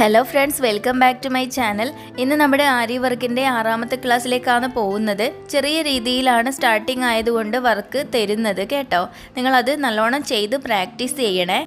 Hello friends welcome back to my channel ഇന്ന് നമ്മുടെ ആരി വർക്കിന്റെ ആറാമത്തെ ക്ലാസ്സിലേക്കാണ് പോകുന്നത്. ചെറിയ രീതിയിലാണ് സ്റ്റാർട്ടിംഗ് ആയതുകൊണ്ട് വർക്ക് തരുന്നത് കേട്ടോ. നിങ്ങളത് നല്ലോണം ചെയ്ത് പ്രാക്ടീസ് ചെയ്യണേ.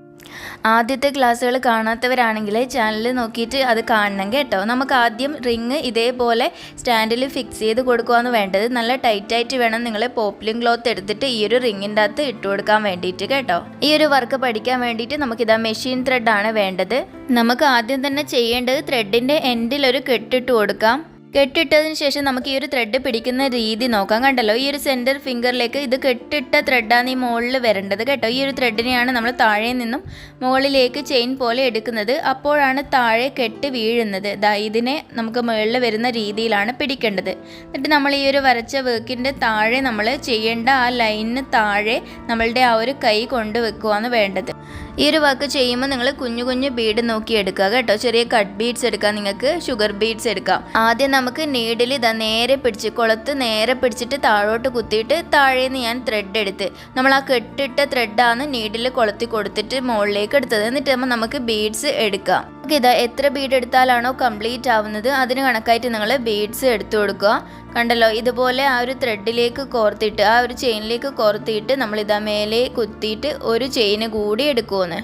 ആദ്യത്തെ ക്ലാസ്സുകൾ കാണാത്തവരാണെങ്കിൽ ചാനൽ നോക്കിയിട്ട് അത് കാണണം കേട്ടോ. നമുക്ക് ആദ്യം റിങ് ഇതേപോലെ സ്റ്റാൻഡിൽ ഫിക്സ് ചെയ്ത് കൊടുക്കുകയാണ് വേണ്ടത്. നല്ല ടൈറ്റായിട്ട് വേണം നിങ്ങൾ പോപ്ലിൻ ക്ലോത്ത് എടുത്തിട്ട് ഈ ഒരു റിങ്ങിന്റെ അകത്ത് ഇട്ട് കൊടുക്കാൻ വേണ്ടിയിട്ട് കേട്ടോ. ഈ ഒരു വർക്ക് പഠിക്കാൻ വേണ്ടിയിട്ട് നമുക്കിതാ മെഷീൻ ത്രെഡാണ് വേണ്ടത്. നമുക്ക് ആദ്യം തന്നെ ചെയ്യേണ്ടത് ത്രെഡിന്റെ എൻഡിലൊരു കെട്ടിട്ട് കൊടുക്കാം. കെട്ടിട്ടതിന് ശേഷം നമുക്ക് ഈ ഒരു ത്രെഡ് പിടിക്കുന്ന രീതി നോക്കാം. കണ്ടല്ലോ ഈ ഒരു സെന്റർ ഫിംഗറിലേക്ക് ഇത് കെട്ടിട്ട ത്രെഡാണ് ഈ മുകളിൽ വരേണ്ടത് കേട്ടോ. ഈ ഒരു ത്രെഡിനെയാണ് നമ്മൾ താഴെ നിന്നും മുകളിലേക്ക് ചെയിൻ പോലെ എടുക്കുന്നത്. അപ്പോഴാണ് താഴെ കെട്ട് വീഴുന്നത്. ദാ ഇതിനെ നമുക്ക് മുകളിൽ വരുന്ന രീതിയിലാണ് പിടിക്കേണ്ടത്. എന്നിട്ട് നമ്മൾ ഈ ഒരു വരച്ച വർക്കിന്റെ താഴെ നമ്മൾ ചെയ്യേണ്ട ആ ലൈനിന് താഴെ നമ്മളുടെ ആ ഒരു കൈ കൊണ്ടുവെക്കുവാണ് വേണ്ടത്. ഈ ഒരു വർക്ക് ചെയ്യുമ്പോൾ നിങ്ങൾ കുഞ്ഞു കുഞ്ഞു ബീഡ് നോക്കി എടുക്കുക കേട്ടോ. ചെറിയ കട്ട് ബീഡ്സ് എടുക്കാം നിങ്ങൾക്ക് ഷുഗർ ബീഡ്സ് എടുക്കാം. ആദ്യം നമുക്ക് നീഡിൽ ഇതാ നേരെ പിടിച്ച് കുളത്ത് നേരെ പിടിച്ചിട്ട് താഴോട്ട് കുത്തിയിട്ട് താഴേന്ന് ഞാൻ ത്രെഡ് എടുത്ത്. നമ്മൾ ആ കെട്ടിട്ട ത്രെഡാണ് നീഡിൽ കൊളുത്തി കൊടുത്തിട്ട് മുകളിലേക്ക് എടുത്തത്. എന്നിട്ട് നമ്മൾ നമുക്ക് ബീഡ്സ് എടുക്കാം. ഇതാ എത്ര ബീഡ് എടുത്താലാണോ കംപ്ലീറ്റ് ആവുന്നത് അതിന് കണക്കായിട്ട് നിങ്ങൾ ബീഡ്സ് എടുത്തു കൊടുക്കുക. കണ്ടല്ലോ ഇതുപോലെ ആ ഒരു ത്രെഡിലേക്ക് കോർത്തിട്ട് ആ ഒരു ചെയിനിലേക്ക് കോർത്തിയിട്ട് നമ്മൾ ഇതാ മേലെ കുത്തിയിട്ട് ഒരു ചെയിന് കൂടി എടുക്കുമെന്ന്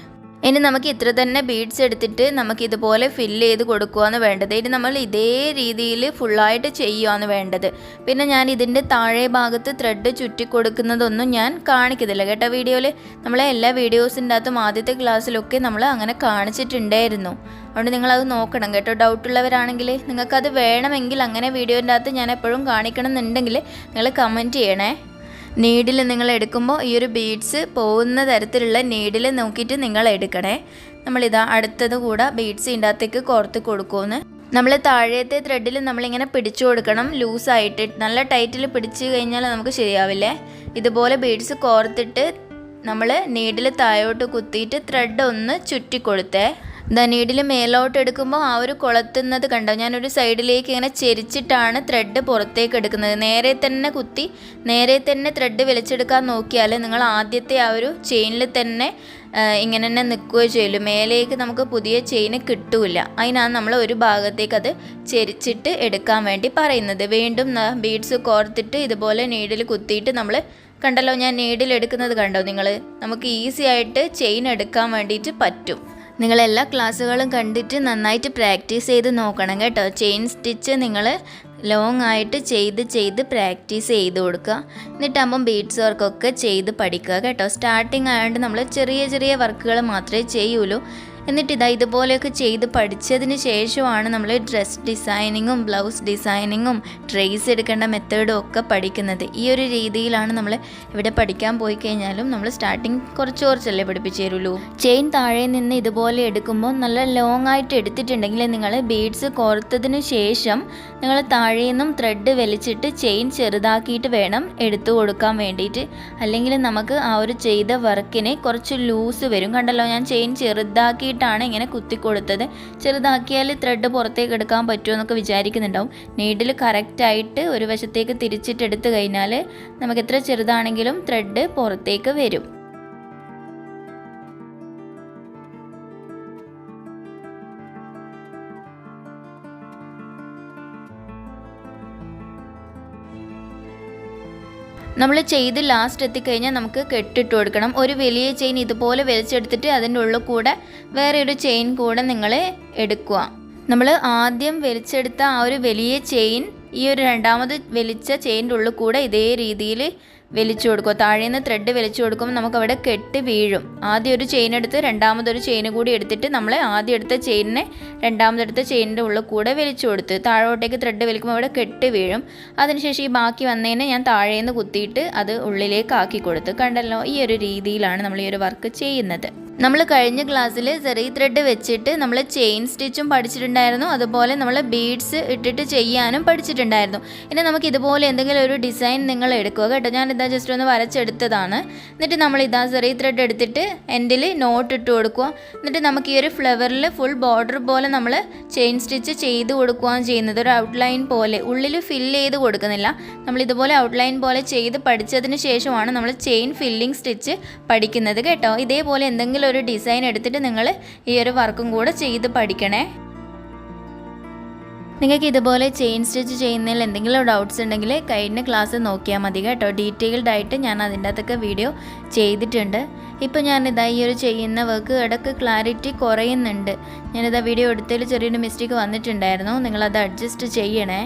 ഇനി നമുക്ക് ഇത്ര തന്നെ ബീഡ്സ് എടുത്തിട്ട് നമുക്ക് ഇതുപോലെ ഫില്ല് ചെയ്ത് കൊടുക്കുകയാണ് വേണ്ടത്. ഇനി നമ്മൾ ഇതേ രീതിയിൽ ഫുള്ളായിട്ട് ചെയ്യുകയാണ് വേണ്ടത്. പിന്നെ ഞാൻ ഇതിന്റെ താഴെ ഭാഗത്ത് ത്രെഡ് ചുറ്റി കൊടുക്കുന്നതൊന്നും ഞാൻ കാണിക്കുന്നില്ല കേട്ടോ വീഡിയോയിൽ. നമ്മളെ എല്ലാ വീഡിയോസിന്റെ അകത്തും ആദ്യത്തെ ക്ലാസ്സിലൊക്കെ നമ്മൾ അങ്ങനെ കാണിച്ചിട്ടുണ്ടായിരുന്നു. അതുകൊണ്ട് നിങ്ങളത് നോക്കണം കേട്ടോ. ഡൗട്ടുള്ളവരാണെങ്കിൽ നിങ്ങൾക്കത് വേണമെങ്കിൽ അങ്ങനെ വീഡിയോന്റെ അകത്ത് ഞാൻ എപ്പോഴും കാണിക്കണം എന്നുണ്ടെങ്കിൽ നിങ്ങൾ കമന്റ് ചെയ്യണേ. നീഡിൽ നിങ്ങൾ എടുക്കുമ്പോൾ ഈ ഒരു ബീഡ്സ് പോകുന്ന തരത്തിലുള്ള നീഡിൽ നോക്കിയിട്ട് നിങ്ങൾ എടുക്കണേ. നമ്മളിതാ അടുത്തത് കൂടെ ബീഡ്സ് ഇതിന്റെ കോർത്ത് കൊടുക്കുമെന്ന് നമ്മൾ താഴത്തെ ത്രെഡിൽ നമ്മളിങ്ങനെ പിടിച്ചു കൊടുക്കണം. ലൂസായിട്ട് നല്ല ടൈറ്റിൽ പിടിച്ചു കഴിഞ്ഞാൽ നമുക്ക് ശരിയാവില്ലേ? ഇതുപോലെ ബീഡ്സ് കോർത്തിട്ട് നമ്മൾ നീഡിൽ താഴോട്ട് കുത്തിയിട്ട് ത്രെഡ് ഒന്ന് ചുറ്റി കൊടുത്തേ ദാ നീഡിൽ മേലോട്ട് എടുക്കുമ്പോൾ ആ ഒരു കൊളത്തുന്നത് കണ്ടോ? ഞാനൊരു സൈഡിലേക്ക് ഇങ്ങനെ ചെരിച്ചിട്ടാണ് ത്രെഡ് പുറത്തേക്ക് എടുക്കുന്നത്. നേരെ തന്നെ കുത്തി നേരെ തന്നെ ത്രെഡ് വലിച്ചെടുക്കാൻ നോക്കിയാൽ നിങ്ങൾ ആദ്യത്തെ ആ ഒരു ചെയിനിൽ തന്നെ ഇങ്ങനെ തന്നെ നിൽക്കുകയോ ചെയ്യുള്ളൂ. മേലേക്ക് നമുക്ക് പുതിയ ചെയിന് കിട്ടൂല അതിനാണ് നമ്മൾ ഒരു ഭാഗത്തേക്ക് അത് ചെരിച്ചിട്ട് എടുക്കാൻ വേണ്ടി പറയുന്നത്. വീണ്ടും ബീഡ്സ് കോർത്തിട്ട് ഇതുപോലെ നീഡിൽ കുത്തിയിട്ട് നമ്മൾ കണ്ടല്ലോ ഞാൻ നീഡിൽ എടുക്കുന്നത് കണ്ടോ? നിങ്ങൾ നമുക്ക് ഈസി ആയിട്ട് ചെയിൻ എടുക്കാൻ വേണ്ടിയിട്ട് പറ്റും. നിങ്ങൾ എല്ലാ ക്ലാസ്സുകളും കണ്ടിട്ട് നന്നായിട്ട് പ്രാക്ടീസ് ചെയ്ത് നോക്കണം കേട്ടോ. ചെയിൻ സ്റ്റിച്ച് നിങ്ങൾ ലോങ് ആയിട്ട് ചെയ്ത് ചെയ്ത് പ്രാക്ടീസ് ചെയ്ത് കൊടുക്കുക. എന്നിട്ടാകുമ്പം ബീഡ്സ് വർക്കൊക്കെ ചെയ്ത് പഠിക്കുക കേട്ടോ. സ്റ്റാർട്ടിങ് ആയതുകൊണ്ട് നമ്മൾ ചെറിയ ചെറിയ വർക്കുകൾ മാത്രമേ ചെയ്യുള്ളൂ. എന്നിട്ട് ഇതാ ഇതുപോലെയൊക്കെ ചെയ്ത് പഠിച്ചതിന് ശേഷമാണ് നമ്മൾ ഡ്രസ് ഡിസൈനിങ്ങും ബ്ലൗസ് ഡിസൈനിങ്ങും ട്രേസ് എടുക്കേണ്ട മെത്തേഡും ഒക്കെ പഠിക്കുന്നത്. ഈ ഒരു രീതിയിലാണ് നമ്മൾ ഇവിടെ പഠിക്കാൻ പോയി കഴിഞ്ഞാലും നമ്മൾ സ്റ്റാർട്ടിങ് കുറച്ച് കുറച്ചല്ലേ പഠിപ്പിച്ചു തരുള്ളൂ ചെയിൻ താഴെ നിന്ന് ഇതുപോലെ എടുക്കുമ്പോൾ നല്ല ലോങ് ആയിട്ട് എടുത്തിട്ടുണ്ടെങ്കിൽ നിങ്ങൾ ബീഡ്സ് കോർത്തതിന് ശേഷം നിങ്ങൾ താഴെ നിന്നും ത്രെഡ് വലിച്ചിട്ട് ചെയിൻ ചെറുതാക്കിയിട്ട് വേണം എടുത്തു കൊടുക്കാൻ വേണ്ടിയിട്ട്. അല്ലെങ്കിൽ നമുക്ക് ആ ഒരു ചെയ്ത വർക്കിനെ കുറച്ച് ലൂസ് വരും. കണ്ടല്ലോ ഞാൻ ചെയിൻ ചെറുതാക്കിയിട്ടാണ് ഇങ്ങനെ കുത്തി കൊടുത്തത് ചെറുതാക്കിയാൽ ത്രെഡ് പുറത്തേക്ക് എടുക്കാൻ പറ്റുമോ എന്നൊക്കെ വിചാരിക്കുന്നുണ്ടാവും. നീഡിൽ കറക്റ്റായിട്ട് ഒരു വശത്തേക്ക് തിരിച്ചിട്ടെടുത്ത് കഴിഞ്ഞാൽ നമുക്ക് എത്ര ചെറുതാണെങ്കിലും ത്രെഡ് പുറത്തേക്ക് വരും. നമ്മൾ ചെയ്ത് ലാസ്റ്റ് എത്തിക്കഴിഞ്ഞാൽ നമുക്ക് കെട്ടിട്ട് കൊടുക്കണം. ഒരു വലിയ ചെയിൻ ഇതുപോലെ വലിച്ചെടുത്തിട്ട് അതിന്റെ ഉള്ളിൽ കൂടെ വേറെ ഒരു ചെയിൻ കൂടെ നിങ്ങൾ എടുക്കുക. നമ്മൾ ആദ്യം വലിച്ചെടുത്ത ആ ഒരു വലിയ ചെയിൻ ഈ ഒരു രണ്ടാമത് വലിച്ച ചെയിന്റെ ഉള്ളിൽ കൂടെ ഇതേ രീതിയിൽ വലിച്ചു കൊടുക്കുക താഴെ നിന്ന് ത്രെഡ് വലിച്ചു കൊടുക്കുമ്പോൾ നമുക്ക് അവിടെ കെട്ട് വീഴും. ആദ്യം ഒരു ചെയിൻ എടുത്ത് രണ്ടാമതൊരു ചെയിൻ കൂടി എടുത്തിട്ട് നമ്മൾ ആദ്യം എടുത്ത ചെയിനിനെ രണ്ടാമതെടുത്ത ചെയിനിന്റെ ഉള്ളിൽ കൂടെ വലിച്ചു കൊടുത്ത് താഴോട്ടേക്ക് ത്രെഡ് വലിക്കുമ്പോൾ അവിടെ കെട്ട് വീഴും. അതിനുശേഷം ഈ ബാക്കി വന്നതിനെ ഞാൻ താഴേന്ന് കുത്തിയിട്ട് അത് ഉള്ളിലേക്ക് ആക്കി കൊടുത്ത്. കണ്ടല്ലോ ഈ ഒരു രീതിയിലാണ് നമ്മൾ ഈ ഒരു വർക്ക് ചെയ്യുന്നത്. നമ്മൾ കഴിഞ്ഞ ക്ലാസ്സിൽ സെറി ത്രെഡ് വെച്ചിട്ട് നമ്മൾ ചെയിൻ സ്റ്റിച്ചും പഠിച്ചിട്ടുണ്ടായിരുന്നു. അതുപോലെ നമ്മൾ ബീഡ്സ് ഇട്ടിട്ട് ചെയ്യാനും പഠിച്ചിട്ടുണ്ടായിരുന്നു. ഇനി നമുക്ക് ഇതുപോലെ എന്തെങ്കിലും ഒരു ഡിസൈൻ നിങ്ങൾ എടുക്കുക കേട്ടോ. ഞാൻ ഇതാ ജസ്റ്റ് ഒന്ന് വരച്ചെടുത്തതാണ്. എന്നിട്ട് നമ്മൾ ഇതാ സെറി ത്രെഡ് എടുത്തിട്ട് എൻഡിൽ നോട്ട് ഇട്ട് കൊടുക്കുക. എന്നിട്ട് നമുക്ക് ഈ ഒരു ഫ്ലവറിൽ ഫുൾ ബോർഡർ പോലെ നമ്മൾ ചെയിൻ സ്റ്റിച്ച് ചെയ്ത് കൊടുക്കുകയാണ് ചെയ്യുന്നത്. ഒരു ഔട്ട്ലൈൻ പോലെ. ഉള്ളിൽ ഫില്ല് ചെയ്ത് കൊടുക്കുന്നില്ല. നമ്മൾ ഇതുപോലെ ഔട്ട്ലൈൻ പോലെ ചെയ്ത് പഠിച്ചതിന് ശേഷമാണ് നമ്മൾ ചെയിൻ ഫില്ലിംഗ് സ്റ്റിച്ച് പഠിക്കുന്നത് കേട്ടോ. ഇതേപോലെ എന്തെങ്കിലും ഒരു ഡിസൈൻ എടുത്തിട്ട് നിങ്ങൾ ഈ ഒരു വർക്കും കൂടെ ചെയ്ത് പഠിക്കണേ. നിങ്ങൾക്ക് ഇതുപോലെ ചെയിൻ സ്റ്റിച്ച് ചെയ്യുന്നതിൽ എന്തെങ്കിലും ഡൗട്ട്സ് ഉണ്ടെങ്കിൽ കഴിഞ്ഞ ക്ലാസ് നോക്കിയാൽ മതി കേട്ടോ. ഡീറ്റെയിൽഡ് ആയിട്ട് ഞാൻ അതിന്റെ അകത്തൊക്കെ വീഡിയോ ചെയ്തിട്ടുണ്ട്. ഇപ്പോൾ ഞാനിതാ ഈ ഒരു ചെയ്യുന്ന വർക്ക് ഇടയ്ക്ക് ക്ലാരിറ്റി കുറയുന്നുണ്ട്. ഞാനിതാ വീഡിയോ എടുത്തതിൽ ചെറിയൊരു മിസ്റ്റേക്ക് വന്നിട്ടുണ്ടായിരുന്നു. നിങ്ങളത് അഡ്ജസ്റ്റ് ചെയ്യണേ.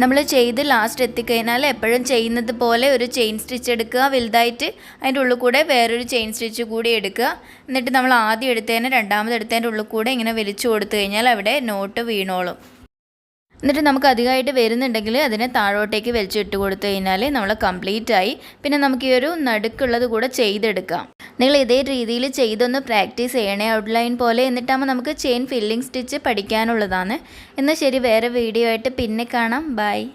നമ്മൾ ചെയ്ത് ലാസ്റ്റ് എത്തിക്കഴിഞ്ഞാൽ എപ്പോഴും ചെയ്യുന്നത് പോലെ ഒരു ചെയിൻ സ്റ്റിച്ച് എടുക്കുക വലുതായിട്ട് അതിന്റെ ഉള്ളിൽ കൂടെ വേറൊരു ചെയിൻ സ്റ്റിച്ച് കൂടി എടുക്കുക. എന്നിട്ട് നമ്മൾ ആദ്യം എടുത്തതിന് രണ്ടാമത് എടുത്തതിന്റെ ഉള്ളിൽ കൂടെ ഇങ്ങനെ വലിച്ചു കൊടുത്തു കഴിഞ്ഞാൽ അവിടെ നോട്ട് വീണോളും. എന്നിട്ട് നമുക്ക് അധികമായിട്ട് വരുന്നുണ്ടെങ്കിൽ അതിനെ താഴോട്ടേക്ക് വലിച്ചിട്ട് കൊടുത്തു കഴിഞ്ഞാൽ നമ്മൾ കംപ്ലീറ്റ് ആയി. പിന്നെ നമുക്ക് ഈ ഒരു നടുക്കുള്ളത് കൂടെ ചെയ്തെടുക്കാം. നിങ്ങൾ ഇതേ രീതിയിൽ ചെയ്തൊന്ന് പ്രാക്ടീസ് ചെയ്യണേ. ഔട്ട്ലൈൻ പോലെ എന്നിട്ടാകുമ്പോൾ നമുക്ക് ചെയിൻ ഫില്ലിംഗ് സ്റ്റിച്ച് പഠിക്കാനുള്ളതാണ്. എന്നാൽ ശരി വേറെ വീഡിയോ ആയിട്ട് പിന്നെ കാണാം. ബൈ